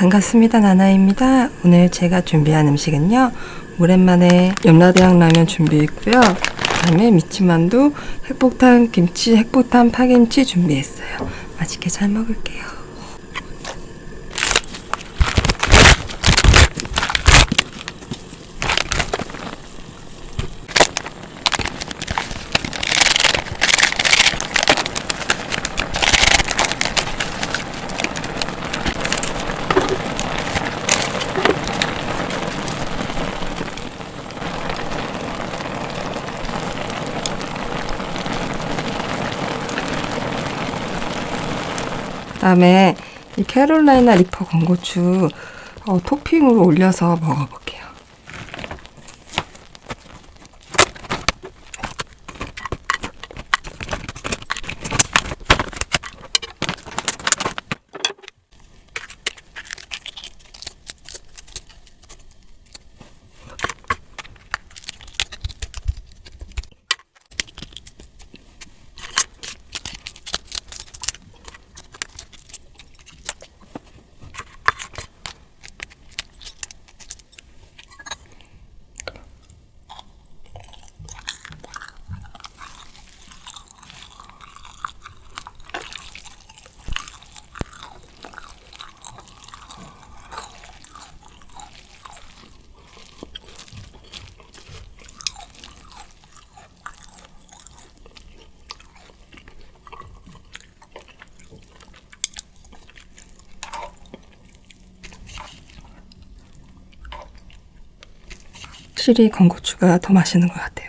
반갑습니다. 나나입니다. 오늘 제가 준비한 음식은요. 오랜만에 염라대왕 라면 준비했고요. 그다음에 미치만두, 핵폭탄 김치, 핵폭탄 파김치 준비했어요. 맛있게 잘 먹을게요. 그다음에 이 캐롤라이나 리퍼 건고추 어, 토핑으로 올려서 먹어볼게요. 확실히 건고추가 더 맛있는 것 같아요.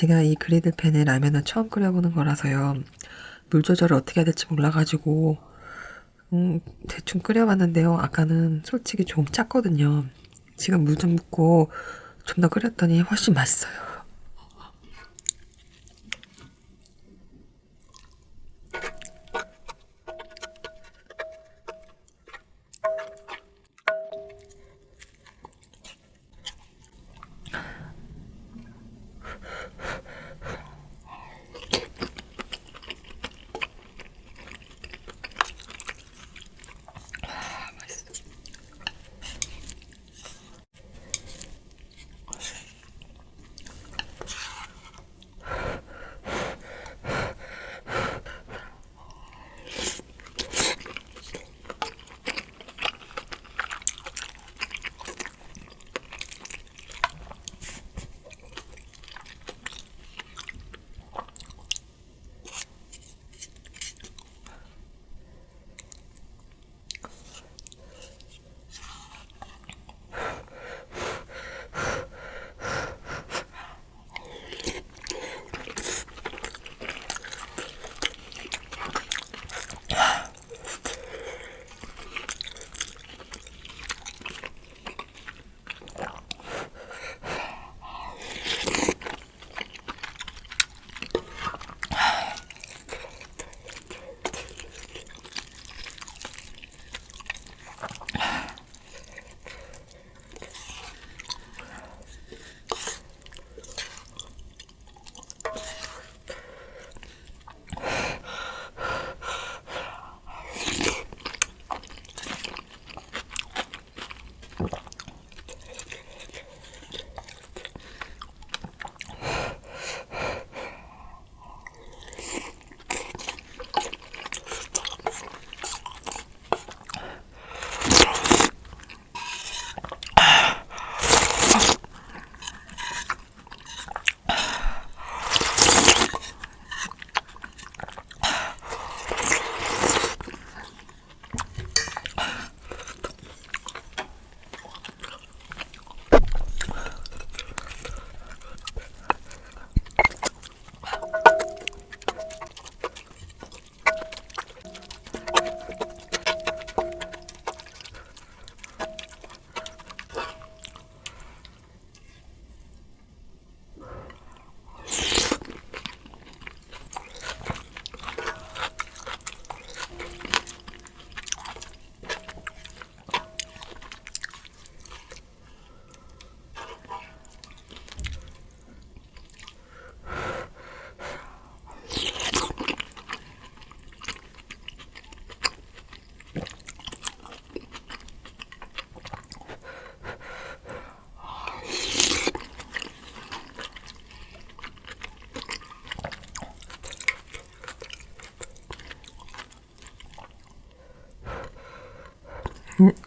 제가 이 그리들 팬에 라면을 처음 끓여보는 거라서요. 물 조절을 어떻게 해야 될지 몰라가지고 음, 대충 끓여봤는데요. 아까는 솔직히 좀 짰거든요. 지금 물 좀 붓고 좀 더 끓였더니 훨씬 맛있어요.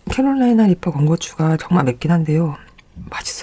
캐롤라이나 리퍼 건고추가 정말 맵긴 한데요. 맛있어요.